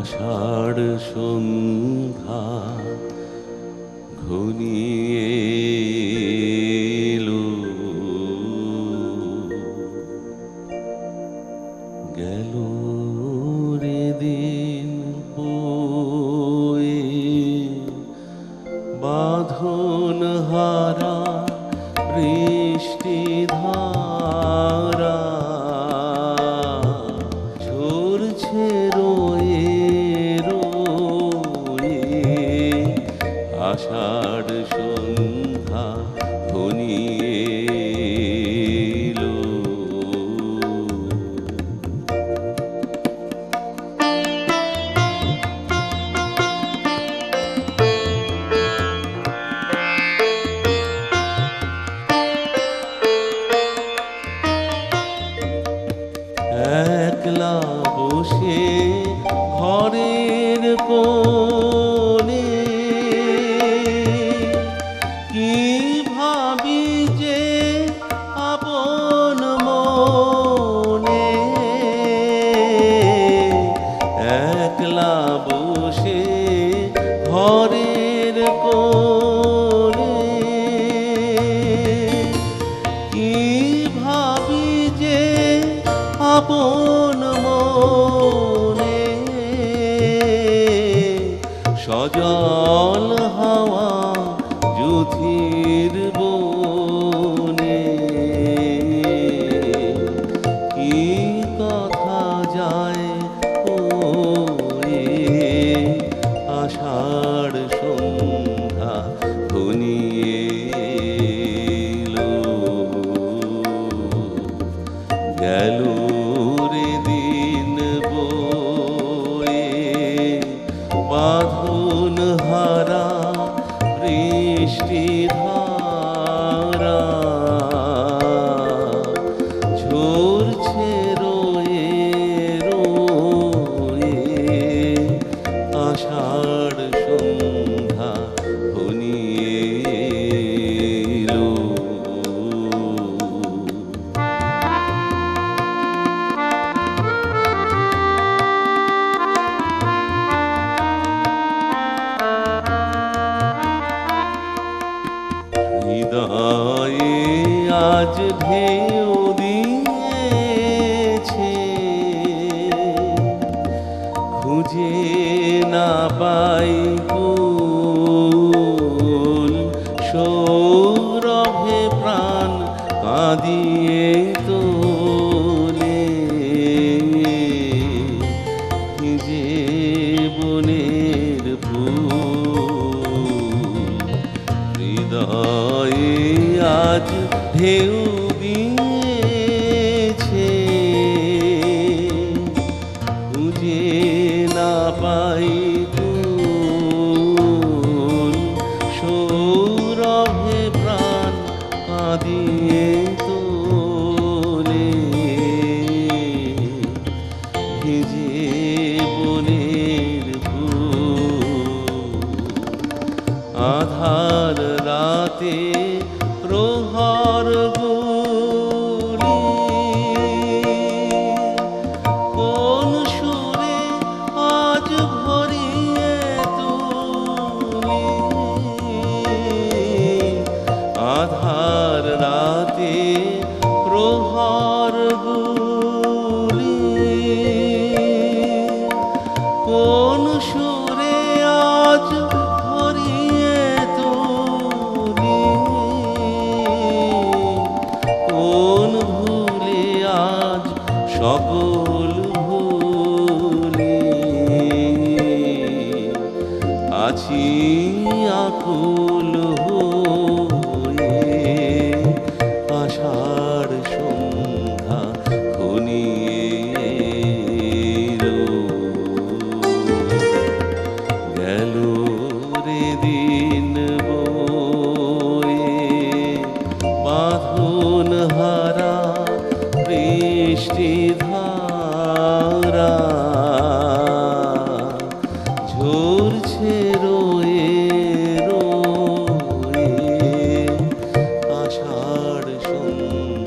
আষাঢ় সন্ধ্যা ঘনিয়ে এলো। গেল দিন বয়ে বাঁধন হারা বৃষ্টি ধারা আষাঢ় সন্ধ্যা এলো। একলা একলা বসে ঘরের কি ভাবি যে সজল হাওয়া যুথির বনে গেল রে দিন বয়ে। বাঁধন হারা বৃষ্টি আজ ঢেউ দিয়েছে। খুঁজে না পাই সৌরভে প্রাণ কাঁদিয়ে তোলে ঢেউ দিয়েছে। খুঁজে না পাই সৌরভে প্রাণ কাঁদিয়ে তোলে। ভিজে বনের আধার রাতে গুলি কোন সুরে আজ ভরিয়ে তুলি আধার রাতে Oh. রয়ে আষাঢ় সন্ধ্যা